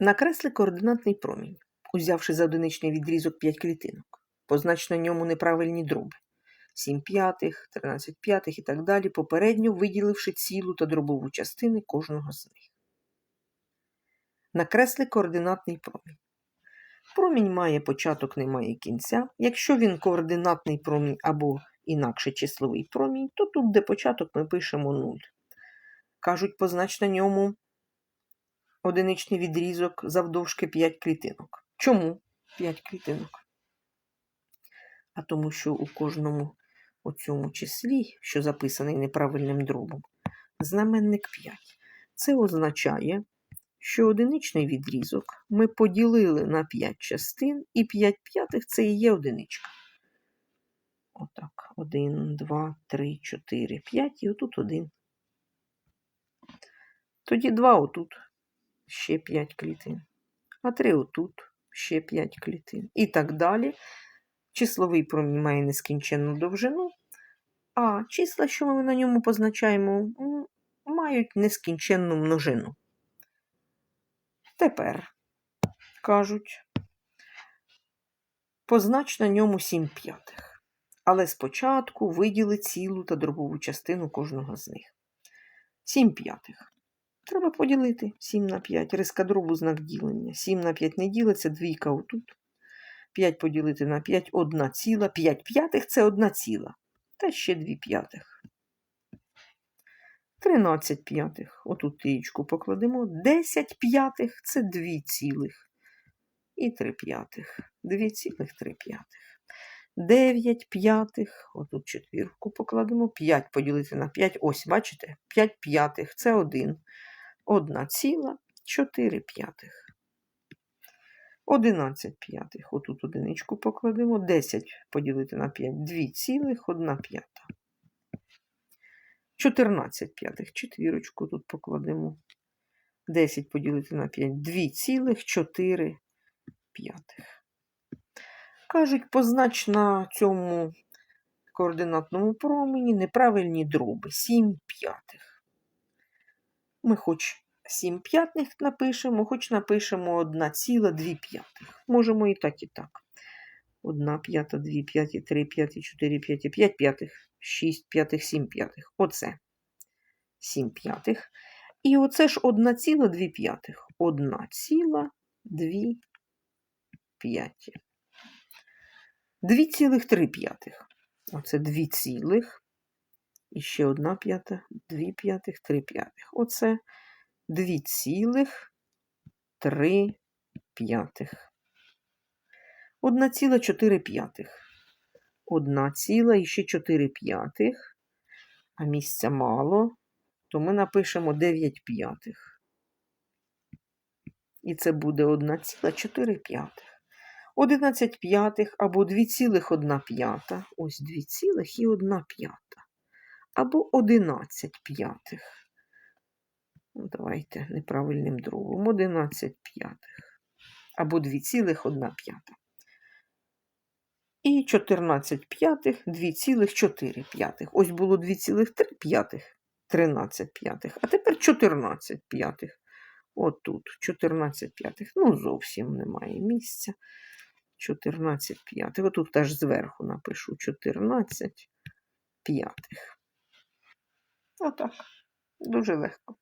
Накресли координатний промінь, узявши за одиничний відрізок 5 клітинок. Познач на ньому неправильні дроби. 7 п'ятих, 13 п'ятих і так далі, попередньо виділивши цілу та дробову частини кожного з них. Накресли координатний промінь. Промінь має початок, не має кінця. Якщо він координатний промінь або інакше числовий промінь, то тут, де початок, ми пишемо 0. Кажуть, познач на ньому одиничний відрізок завдовжки 5 клітинок. Чому 5 клітинок? А тому, що у кожному оцьому числі, що записаний неправильним дробом, знаменник 5. Це означає, що одиничний відрізок ми поділили на 5 частин, і 5 п'ятих це і є одиничка. Отак. 1, 2, 3, 4, 5 і отут 1. Тоді 2 отут ще 5 клітин. А 3 отут ще 5 клітин. І так далі. Числовий промінь має нескінченну довжину, а числа, що ми на ньому позначаємо, мають нескінченну множину. Тепер кажуть, познач на ньому 7 п'ятих. Але спочатку виділи цілу та дробову частину кожного з них. 7 п'ятих. Треба поділити 7 на 5. Риска дробу знак ділення. 7 на 5 не ділиться, двійка отут. 5 поділити на 5 одна ціла. 5 п'ятих це одна ціла. Та ще 2 п'ятих. 13 п'ятих. Отут трієчку покладемо. 10 п'ятих це 2 цілих. І 3 п'ятих. 2 цілих 3 п'ятих. 9 п'ятих. Отут четвірку покладемо. 5 поділити на 5. Ось, бачите? 5 п'ятих це 1. 1 ціла, 4 п'ятих. 11 п'ятих. Отут одиничку покладемо. 10 поділити на 5. 2 цілих, 1 п'ята. 14 п'ятих. Четвірочку тут покладемо. 10 поділити на 5. 2 цілих, 4 п'ятих. Кажуть, познач на цьому координатному промені неправильні дроби. 7 п'ятих. Ми хоч 7 п'ятих напишемо, хоч напишемо 1 ціла 2 п'ятих. Можемо і так, і так. 1 п'ята, 2 п'яті, 3 п'яті, 4 п'яті, 5 п'ятих, 6 п'ятих, 7 п'ятих. Оце 7 п'ятих. І оце ж 1 ціла 2 п'ятих. 1 ціла 2 п'яті. 2,3 п'ятих. Оце 2 цілих. І ще 1 п'ята, 2 п'ятих, 3 п'ятих. Оце 2 цілих 3 п'ятих. 1,4 п'ятих. 1 ціла і ще 4 п'ятих. А місця мало, то ми напишемо 9 п'ятих. І це буде 1,4 п'ятих. 11 п'ятих або 2,1 п'ята. Ось 2 цілих і 1 п'ята. Або 11 п'ятих. Ну, давайте неправильним дробом. 11 п'ятих. Або 2,1 п'ята. І 14 п'ятих, 2,4 п'ятих. Ось було 2,3 п'ятих, 13 п'ятих. А тепер 14 п'ятих. Отут 14 п'ятих. Ну, зовсім немає місця. 14 п'ятих. Отут теж зверху напишу 14 п'ятих. No tak, duży wyskok.